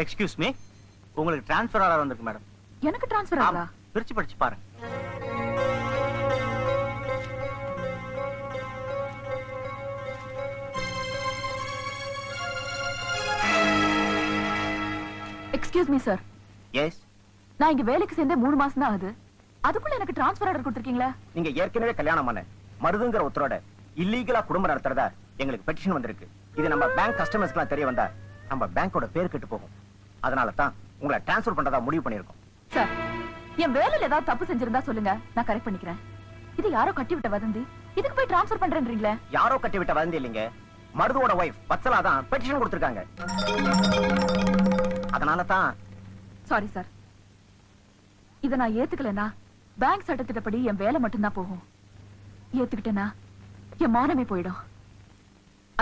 Excuse me உங்களுக்கு transfer order வந்திருக்கு madam எனக்கு டிரான்ஸ்ஃபர் ஆகுதா பிரிச்சு படிச்சு பாருங்க. எக்ஸ்கியூஸ் மீ சார் எஸ் நான் இங்க வேலைக்கு சேர்ந்தே மூணு மாசம் தான் ஆகுது. அதுக்குள்ள எனக்கு டிரான்ஸ்ஃபர் ஆர்டர் கொடுத்துருக்கீங்களா? நீங்க ஏற்கனவே கல்யாணம் பண்ண மருதுங்கிற ஒருத்தரோட இல்லீகலா குடும்பம் நடத்துறதா எங்களுக்கு பெட்டிஷன் வந்திருக்கு. இது நம்ம பேங்க் கஸ்டமர்ஸ்க்குலாம் தெரிய வந்தா நம்ம பேங்கோட பேர் கெட்டு போகும். அதனால தான் உங்களை டிரான்ஸ்ஃபர் பண்றதா முடிவு பண்ணிருக்கோம் சார் என் வேலையில ஏதாவது தப்பு செஞ்சிருந்தா சொல்லுங்க. நான் கரெக்ட் பண்ணிக்கிறேன். இது யாரோ கட்டி விட்ட வதந்தி. இதுக்கு போய் டிரான்ஸ்ஃபர் பண்றேன்றீங்களே? யாரோ கட்டி விட்ட வதந்தி இல்லைங்க. மருதுவோட ஒய்ஃப் வத்சலா தான் பெட்டிஷன் கொடுத்திருக்காங்க. அதனால தான் சாரி சார் இத நான் ஏத்துக்கலனா பேங்க் சட்டத்திட்டப்படி என் வேலை மட்டும்தான் போகும். ஏத்துக்கிட்டேனா என் மானமே போயிடும்.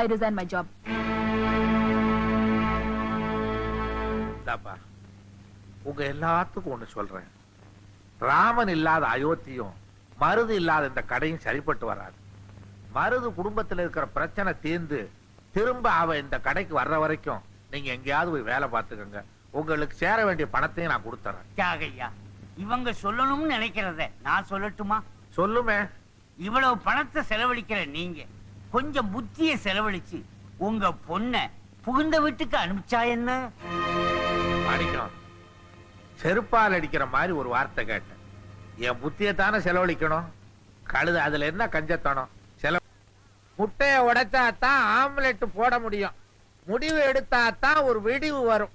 ஐ ரிசைன் மை ஜாப் உங்க எல்லாத்துக்கும் ஒண்ணு சொல்றேன். ராமன் இல்லாத அயோத்தியும் மருது இல்லாத இந்த கடையும் சரிப்பட்டு வராது. மருது குடும்பத்துல இருக்கிற பிரச்சனை தீர்ந்து திரும்ப அவ இந்த கடைக்கு வர்ற வரைக்கும் நீங்க எங்கேயாவது போய் வேலை பார்த்துக்கங்க. உங்களுக்கு சேர வேண்டிய பணத்தையும் நான் கொடுத்துறேன். தியாகையா இவங்க சொல்லணும்னு நினைக்கிறத நான் சொல்லட்டுமா? சொல்லுமே. இவ்வளவு பணத்தை செலவழிக்கிற நீங்க கொஞ்சம் புத்திய செலவழிச்சு உங்க பொண்ண புகுந்த வீட்டுக்கு அனுப்பிச்சா என்ன? மாணிக்கம் செருப்பால் அடிக்கிற மாதிரி ஒரு வார்த்தை கேட்டேன். என் புத்தியை தானே செலவழிக்கணும்? கழுது அதுல என்ன கஞ்சத்தனம்? செலவு முட்டைய உடைச்சா தான் ஆம்லெட் போட முடியும். முடிவு எடுத்தா தான் ஒரு விடிவு வரும்.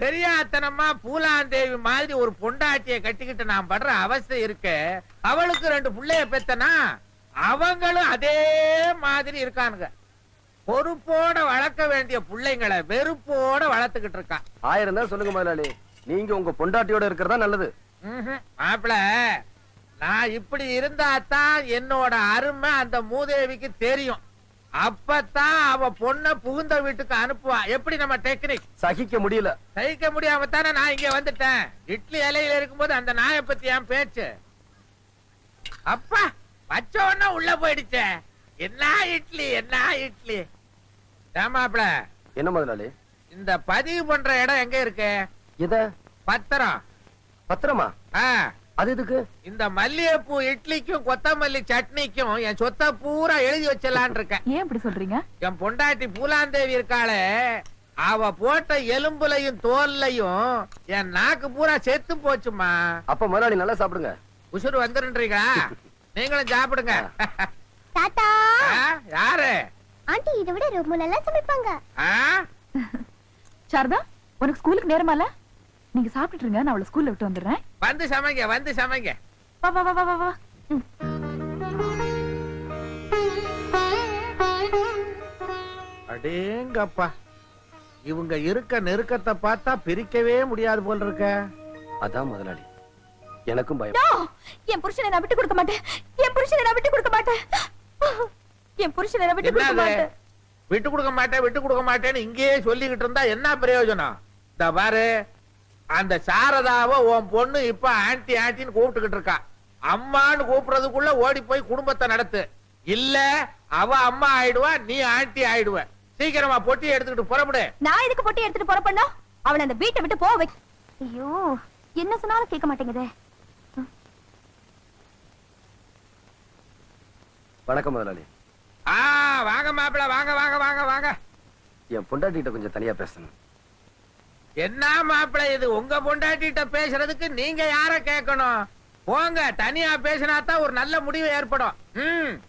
பெரியாத்தனமா பூலாந்தேவி மாதிரி ஒரு பொண்டாட்டியை கட்டிக்கிட்டு நான் படுற அவஸ்தை இருக்க அவளுக்கு ரெண்டு பிள்ளைய பெத்தனா? அவங்களும் அதே மாதிரி இருக்கானுங்க. பொறுப்போட வளர்க்க வேண்டிய பிள்ளைங்களை வெறுப்போட வளர்த்துக்கிட்டு இருக்கான். ஆயிரம் தான் சொல்லுங்க முதலாளி. நீங்க உங்க பொண்டாட்டியோட இருக்கிறதா நல்லது. மாப்பிள நான் இப்படி இருந்தா தான் என்னோட அருமை அந்த மூதேவிக்கு தெரியும். அப்பதான் அவ பொண்ண புகுந்த வீட்டுக்கு அனுப்புவா. எப்படி நம்ம டெக்னிக் சகிக்க முடியல. சகிக்க முடியாம தானே நான் இங்க வந்துட்டேன். இட்லி இலையில இருக்கும்போது அந்த நாயை பத்தி என் பேச்சு. அப்பா வச்ச உடனே உள்ள போயிடுச்சே. என்ன இட்லி என்ன இட்லி? ஏமாப்ள என்ன முதலாளி? இந்த பதிவு பண்ற இடம் எங்க இருக்கு? எத? பத்திரம். பத்திரமா? ஆ. அது எதுக்கு? இந்த மல்லிகைப்பூ இட்லிக்கும் கொத்தமல்லி சட்னிக்கும் என் சொத்தை பூரா எழுதி வச்சிடலான் இருக்கேன். ஏன் இப்படி சொல்றீங்க? என் பொண்டாட்டி பூலாந்தேவி இருக்காளே அவ போட்ட எலும்புலையும் தோல்லையும் என் நாக்கு பூரா செத்து போச்சுமா அப்ப முதலாளி நல்லா சாப்பிடுங்க. உசுறு வந்துருன்றீங்களா? நீங்களும் சாப்பிடுங்க. தாத்தா! யாரு? ஆண்டி இதை விட ரொம்ப நல்லா சமைப்பாங்க. ஆ? சாரதா உனக்கு ஸ்கூலுக்கு நேரமா இல்ல நீங்க சாப்பிட்டுட்டு இருங்க நான் அவளை ஸ்கூல்ல விட்டு வந்துடுறேன். வந்து சமைங்க வந்து சமைங்க. வா வா வா வா. அடேங்கப்பா. இவங்க இருக்க நெருக்கத்தை பார்த்தா பிரிக்கவே முடியாது போல இருக்க. அதான் முதலாளி. எனக்கும் பயம்! என் புருஷனை நான் விட்டு கொடுக்க மாட்டேன். என் புருஷனை நான் விட்டு கொடுக்க மாட்டேன். என் புருஷனை நான் விட்டு கொடுக்க மாட்டேன். விட்டு கொடுக்க மாட்டேன் விட்டு கொடுக்க மாட்டேன்னு இங்கேயே சொல்லிக்கிட்டு இருந்தா என்ன பிரயோஜனம்? இந்த பாரு அந்த சாரதாவை உன் பொண்ணு இப்ப ஆன்டி ஆன்டின்னு கூப்பிட்டுக்கிட்டு இருக்கா. அம்மான்னு கூப்பிடுறதுக்குள்ள ஓடி போய் குடும்பத்தை நடத்து. இல்ல அவ அம்மா ஆயிடுவா நீ ஆன்டி ஆயிடுவ. சீக்கிரமா பொட்டி எடுத்துக்கிட்டு புறப்படு. நான் எதுக்கு பொட்டி எடுத்துட்டு போறப்பண்ணா அவளை அந்த வீட்டை விட்டு போக வை ஐயோ என்ன சொன்னாலும் கேட்க மாட்டேங்குதே. வணக்கம் முதலாளி. ஆ வாங்க மாப்பிள வாங்க வாங்க வாங்க வாங்க. என் பொண்டாட்டி கிட்ட கொஞ்சம் தனியா பேசணும். என்ன மாப்பிள இது? உங்க பொண்டாட்டிட்ட பேசுறதுக்கு நீங்க யார கேட்கணும்? போங்க தனியா பேசினா தான் ஒரு நல்ல முடிவு ஏற்படும். ம்.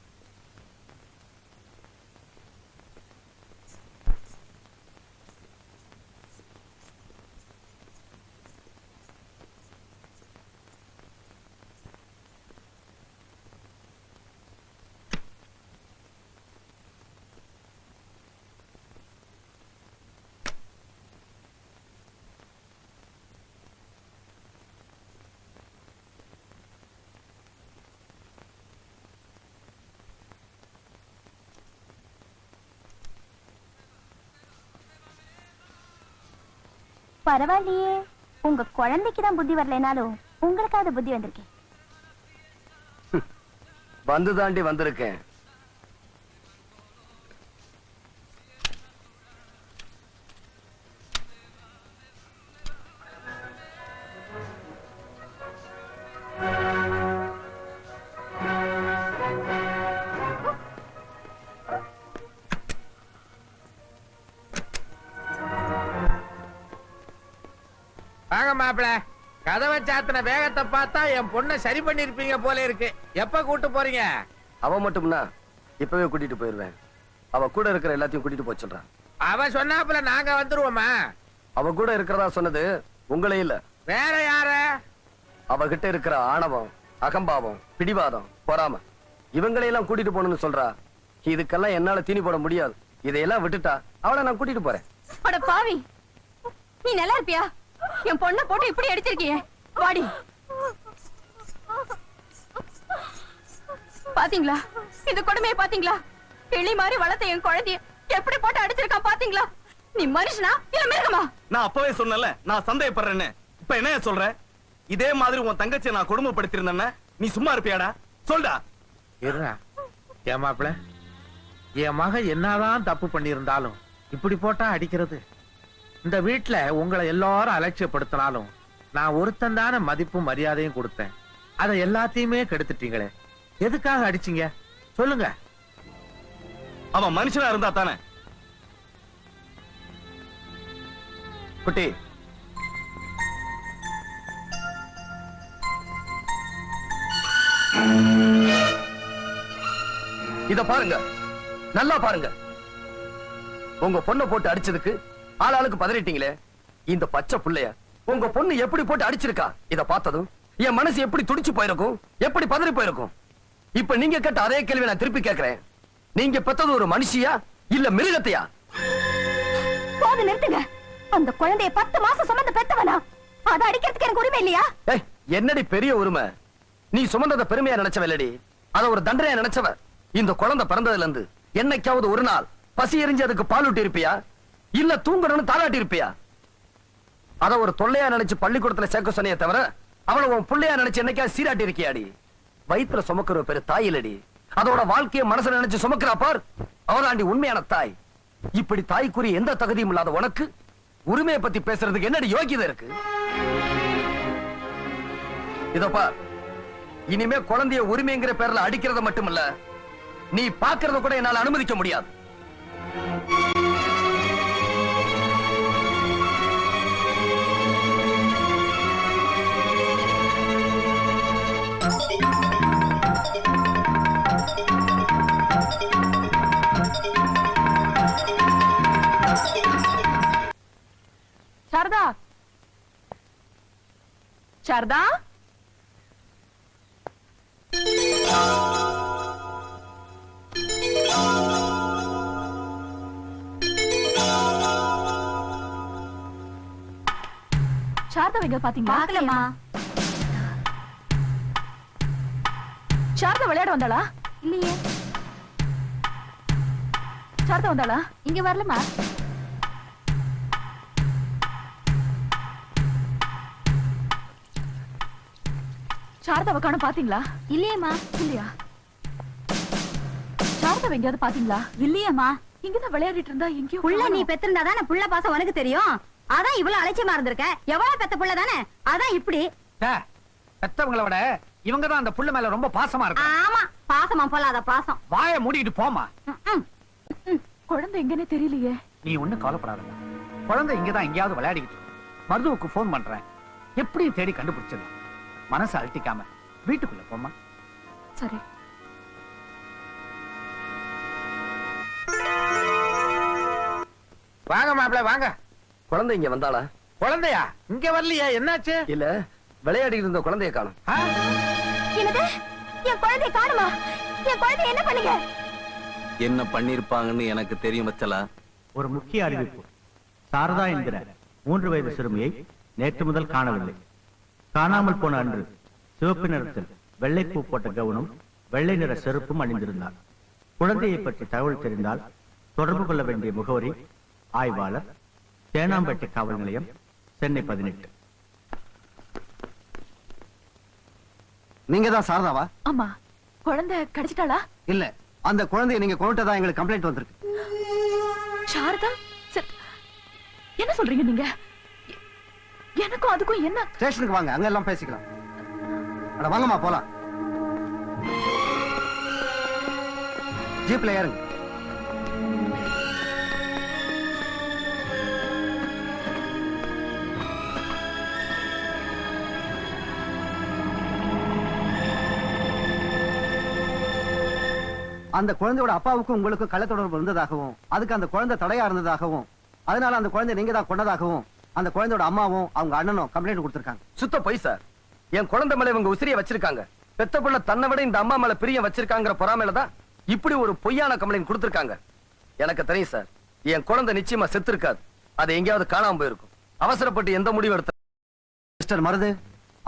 பரவாயில்லையே. உங்க குழந்தைக்கு தான் புத்தி வரலைனாலும் உங்களுக்காவது புத்தி வந்திருக்கேன் வந்து தாண்டி வந்திருக்கேன். வாங்க மாப்பிள. கதவை சாத்தின வேகத்தை பார்த்தா என் பொண்ணை சரி பண்ணிருப்பீங்க போல இருக்கு. எப்ப கூட்டு போறீங்க? அவ மட்டும்னா இப்பவே கூட்டிட்டு போயிருவேன். அவ கூட இருக்கிற எல்லாத்தையும் கூட்டிட்டு போக சொல்றான். அவ சொன்னாப்புல நாங்க வந்துருவோமா? அவ கூட இருக்கிறதா சொன்னது உங்களே இல்ல. வேற யார? அவகிட்ட இருக்கிற ஆணவம் அகம்பாவம் பிடிவாதம் பொறாம இவங்களையெல்லாம் கூட்டிட்டு போகணும்னு சொல்றா. இதுக்கெல்லாம் என்னால தீனி போட முடியாது. இதையெல்லாம் விட்டுட்டா அவளை நான் கூட்டிட்டு போறேன். அட பாவி. நீ நல்லா இருப்பியா? என் பொண்ணை போட்டு இப்படி அடிச்சிருக்கியே? வாடி. பாத்தீங்களா? இந்த கொடுமையை பாத்தீங்களா? கிளி மாதிரி வளர்த்த என் குழந்தைய எப்படி போட்டு அடிச்சிருக்கான் பாத்தீங்களா? நீ மனுஷனா இல்ல மிருகமா? நான் அப்பவே சொன்னல நான் சந்தேகப்படுறேன்னு. இப்ப என்ன சொல்ற? இதே மாதிரி உன் தங்கச்சியை நான் கொடுமைப்படுத்திருந்தேன்னா நீ சும்மா இருப்பியாடா? சொல்டா. இருடா. ஏன் என் மக என்னதான் தப்பு பண்ணியிருந்தாலும் இப்படி போட்டா அடிக்கிறது. இந்த வீட்டுல உங்களை எல்லாரும் அலட்சியப்படுத்தினாலும் நான் ஒருத்தன் தானே மதிப்பும் மரியாதையும் கொடுத்தேன். அதை எல்லாத்தையுமே கெடுத்துட்டீங்களே. எதுக்காக அடிச்சீங்க? சொல்லுங்க. அவன் மனுஷனா இருந்தா தானே? குட்டி. இத பாருங்க. நல்லா பாருங்க. உங்க பொண்ணை போட்டு அடிச்சதுக்கு ஆளாளுக்கு பதறிட்டீங்களே? இந்த பச்சை புள்ளைய உங்க பொண்ணு எப்படி போட்டு அடிச்சிருக்கா? இத பார்த்ததும் என் மனசு எப்படி துடிச்சு போயிருக்கும்? எப்படி பதறி போயிருக்கும்? இப்ப நீங்க கேட்ட அதே கேள்வி நான் திருப்பி கேக்குறேன் நீங்க பெத்தது ஒரு மனுஷியா? இல்ல மிருகத்தையா? போது நிறுத்துங்க. அந்த குழந்தைய பத்து மாசம் சுமந்து பெத்தவனா? அதை அடிக்கிறதுக்கு எனக்கு உரிமை இல்லையா? என்னடி பெரிய உரிமை? நீ சுமந்தத பெருமையா நினைச்சவ இல்லடி அத ஒரு தண்டனையா நினைச்சவ. இந்த குழந்தை பிறந்ததுல இருந்து என்னைக்காவது ஒரு நாள் பசி எரிஞ்சு அதுக்கு பால் ஊட்டி இருப்பியா? இல்ல தூங்கணும்னு தாளாட்டி இருப்பியா? அத ஒரு தொல்லையா நினைச்சு பள்ளிக்கூடத்துல சேர்க்க சொன்னைய தவிர அவளை உன் புள்ளையா நினைச்சு என்னைக்கா சீராட்டி இருக்கியாடி? வயிற்றுல சுமக்கிற பேரு தாயிலடி அதோட வாழ்க்கைய மனசுல நினைச்சு சுமக்கிறா பார். அவராண்டி உண்மையான தாய். இப்படி தாய்க்குரிய எந்த தகுதியும் இல்லாத உனக்கு உரிமையை பத்தி பேசுறதுக்கு என்னடி யோகியதை இருக்கு? இதப்பா இனிமே குழந்தைய உரிமைங்கிற பேர்ல அடிக்கிறத மட்டுமல்ல நீ பாக்குறத கூட என்னால அனுமதிக்க முடியாது. சாரதா சாரதா எங்க பாத்தீங்களா? பாக்கலம்மா சாரதா விளையாட வந்தாளா? இல்லையே. சாரதா வந்தாளா? இங்க வரலமா சாரதாவை காண பாத்தீங்களா? இல்லையேம்மா. இல்லையா? சாரதாவை எங்கேயாவது பாத்தீங்களா? இல்லையேம்மா. இங்கதான் விளையாடிட்டு இருந்தா எங்கேயோ புள்ள நீ. பெத்திருந்தா தானே புள்ள பாசம் உனக்கு தெரியும். அதான் இவ்வளவு அலட்சியமா இருந்திருக்க. எவ்வளவு பெத்த புள்ள தானே அதான் இப்படி. பெத்தவங்கள விட இவங்க தான் அந்த புள்ள மேல ரொம்ப பாசமா இருக்கு? ஆமா பாசமா போலாத பாசம். வாயை மூடிட்டு போமா. குழந்தை எங்கன்னே தெரியலையே. நீ ஒண்ணும் கவலைப்படாத குழந்தை இங்கதான் எங்கேயாவது விளையாடிக்கிட்டு இருக்கு. மருதுவுக்கு ஃபோன் பண்றேன். எப்படியும் தேடி கண்டுபிடிச்சது மனசு அழட்டிக்காம வீட்டுக்குள்ள போமா சரி. வாங்க மாப்பிள வாங்க. குழந்தை இங்க வந்தாளா? குழந்தையா? இங்க வரலையா? என்னாச்சு? இல்ல விளையாடிட்டு இருந்த குழந்தைய காணும்? என்னது? என் குழந்தைய காணுமா? என் குழந்தைய என்ன பண்ணுங்க? என்ன பண்ணிருப்பாங்கன்னு எனக்கு தெரியும் வச்சலா ஒரு முக்கிய அறிவிப்பு. சாரதா என்கிற மூன்று வயது சிறுமியை நேற்று முதல் காணவில்லை. காணாமல் போன அன்று சிவப்பு நிறத்தில் வெள்ளை பூ போட்ட கவுனும் வெள்ளை நிற செருப்பும் அணிந்திருந்தார். குழந்தையை பற்றி தகவல் தெரிந்தால் தொடர்பு கொள்ள வேண்டிய முகவரி ஆய்வாளர் தேனாம்பேட்டை காவல் நிலையம் சென்னை பதினெட்டு. நீங்க தான் சாரதாவா? ஆமா. குழந்தை கிடைச்சிட்டாளா? இல்ல. அந்த குழந்தைய நீங்க கொண்டுட்டதா எங்களுக்கு கம்ப்ளைண்ட் வந்திருக்கு. சாரதா சரி. என்ன சொல்றீங்க நீங்க? எனக்கும் அதுக்கும் என்ன? ஸ்டேஷனுக்கு வாங்க அங்க எல்லாம் பேசிக்கலாம். அட வாங்கம்மா போலாம். ஜீப்ல ஏறுங்க. அந்த குழந்தையோட அப்பாவுக்கும் உங்களுக்கும் கள்ள தொடர்பு இருந்ததாகவும் அதுக்கு அந்த குழந்தை தடையா இருந்ததாகவும் அதனால அந்த குழந்தை நீங்க தான் கொண்டதாகவும் அந்த குழந்தையோட அம்மாவும் அவங்க அண்ணனும் கம்ப்ளைண்ட் கொடுத்திருக்காங்க. சுத்த பொய் சார் என் குழந்தை மேல இவங்க உசிரிய வச்சிருக்காங்க. பெத்த புள்ள தன்னை விட இந்த அம்மா மேல பிரியம் வச்சிருக்காங்கிற பொறாமையில தான் இப்படி ஒரு பொய்யான கம்ப்ளைண்ட் கொடுத்திருக்காங்க. எனக்கு தெரியும் சார் என் குழந்தை நிச்சயமா செத்து இருக்காது அது எங்கேயாவது காணாம போயிருக்கும். அவசரப்பட்டு எந்த முடிவு எடுத்த மிஸ்டர் மருது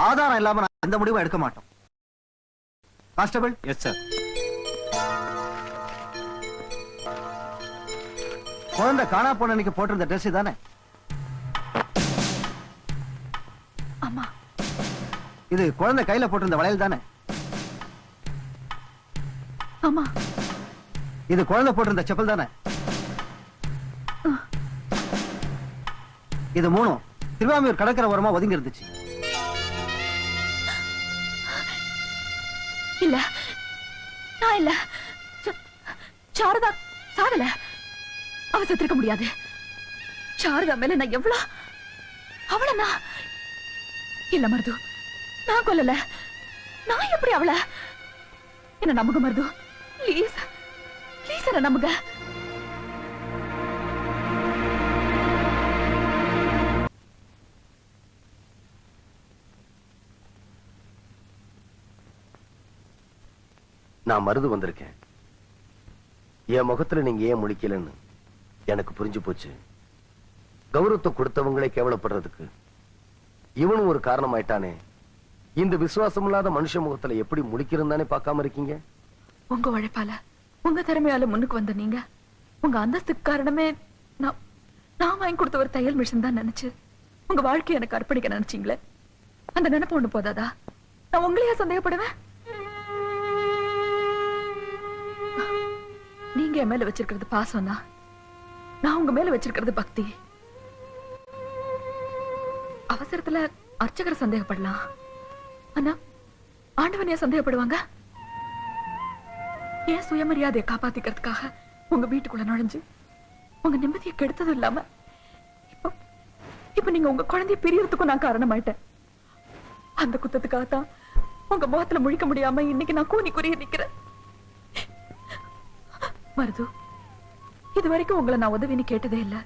ஆதாரம் இல்லாம நான் எந்த முடிவும் எடுக்க மாட்டோம். கான்ஸ்டபிள் எஸ் சார் குழந்தை காணா போன அன்னைக்கு போட்டிருந்த ட்ரெஸ் தானே இது குழந்தை கையில போட்டிருந்த வளையல் தானே? அம்மா இது குழந்தை போட்டிருந்த செப்பல் தானே? இது மூணும் திருவாமியூர் கடற்கரை ஓரமா ஒதுங்கி இருந்துச்சு இல்ல. நான் இல்ல. சாரதா சாகல அவ செத்திருக்க முடியாது. சாரதா மேல நான் எவ்வளவு அவள நான். இல்ல மருது நான் கொல்லல. நான் எப்படி அவள? என்ன நம்புங்க மருது. ப்ளீஸ் ப்ளீஸ் என்ன நம்புங்க. நான் மருது வந்திருக்கேன். என் முகத்துல நீங்க ஏன் முழிக்கலன்னு எனக்கு புரிஞ்சு போச்சு. கௌரவத்தை கொடுத்தவங்களே கேவலப்படுறதுக்கு இவனும் ஒரு காரணம் ஆயிட்டானே இந்த விசுவாசம் இல்லாத மனுஷ முகத்துல எப்படி முழிக்கிறந்தானே பார்க்காம இருக்கீங்க? உங்க உழைப்பால உங்க திறமையால முன்னுக்கு வந்த நீங்க உங்க அந்தஸ்துக்கு காரணமே நான் நான் வாங்கி கொடுத்த ஒரு தையல் மிஷின் தான் நினைச்சு உங்க வாழ்க்கையை எனக்கு அர்ப்பணிக்க நினைச்சீங்களே? அந்த நினைப்பு ஒண்ணு போதாதா? நான் உங்களையே சந்தேகப்படுவேன்? நீங்க என் மேல வச்சிருக்கிறது பாசம் தான் நான் உங்க மேல வச்சிருக்கிறது பக்தி. அவசரத்துல அர்ச்சகரை சந்தேகப்படலாம். அண்ணா ஆண்டவன் ஏன் சந்தேகப்படுவாங்க? ஏன் சுயமரியாதையை காப்பாத்திக்கிறதுக்காக உங்க வீட்டுக்குள்ள நுழைஞ்சு உங்க நிம்மதியை கெடுத்தது இல்லாம இப்போ இப்ப நீங்க உங்க குழந்தைய பிரியறதுக்கும் நான் காரணமாயிட்டேன். அந்த குத்தத்துக்காகத்தான் உங்க முகத்துல முழிக்க முடியாம இன்னைக்கு நான் கூனி குறிய நிக்கிறேன். மருது இது வரைக்கும் உங்களை நான் உதவின்னு கேட்டதே இல்லை.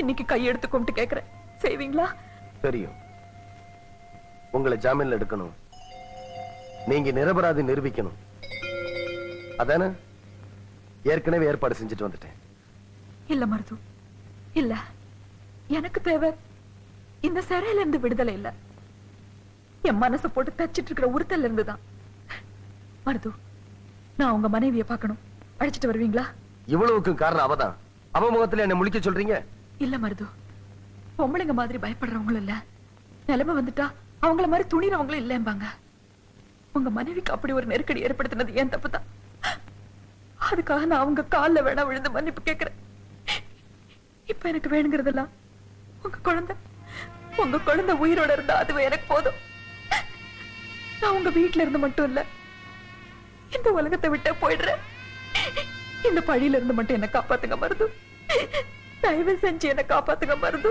இன்னைக்கு கையெடுத்து கும்பிட்டு கேட்கிறேன் செய்வீங்களா? தெரியும். உங்களை ஜாமீன்ல எடுக்கணும். நீங்க நிரபராதி நிரூபிக்கணும். அதானே? ஏற்கனவே ஏற்பாடு செஞ்சுட்டு வந்துட்டேன். இல்ல மருது. இல்ல. எனக்கு தேவை இந்த சிறையில இருந்து விடுதலை இல்ல. என் மனசை போட்டு தச்சிட்டு இருக்கிற உறுத்தல்ல இருந்துதான் மருது நான் உங்க மனைவியை பார்க்கணும். அழைச்சிட்டு வருவீங்களா? இவ்வளவுக்கும் காரணம் அவதான். அவ முகத்துல என்ன முழிக்க சொல்றீங்க? இல்ல மருது. பொம்பளைங்க மாதிரி பயப்படுறவங்களும் இல்ல. நிலைமை வந்துட்டா அவங்கள மாதிரி துணிறவங்களும் இல்லம்பாங்க. உங்க மனைவிக்கு அப்படி ஒரு நெருக்கடி ஏற்படுத்தினது ஏன் தப்பு தான் அதுக்காக நான் அவங்க கால்ல வேணா விழுந்து மன்னிப்பு கேக்குறேன் இப்ப எனக்கு வேணுங்கிறதெல்லாம் உங்க குழந்தை உங்க குழந்தை உயிரோட இருந்தா அதுவே எனக்கு போதும். நான் உங்க வீட்டுல இருந்து மட்டும் இல்ல இந்த உலகத்தை விட்ட போயிடுறேன். இந்த பழியில இருந்து மட்டும் என்ன காப்பாத்துங்க மருது. தயவு செஞ்சு என்ன காப்பாத்துங்க மருது.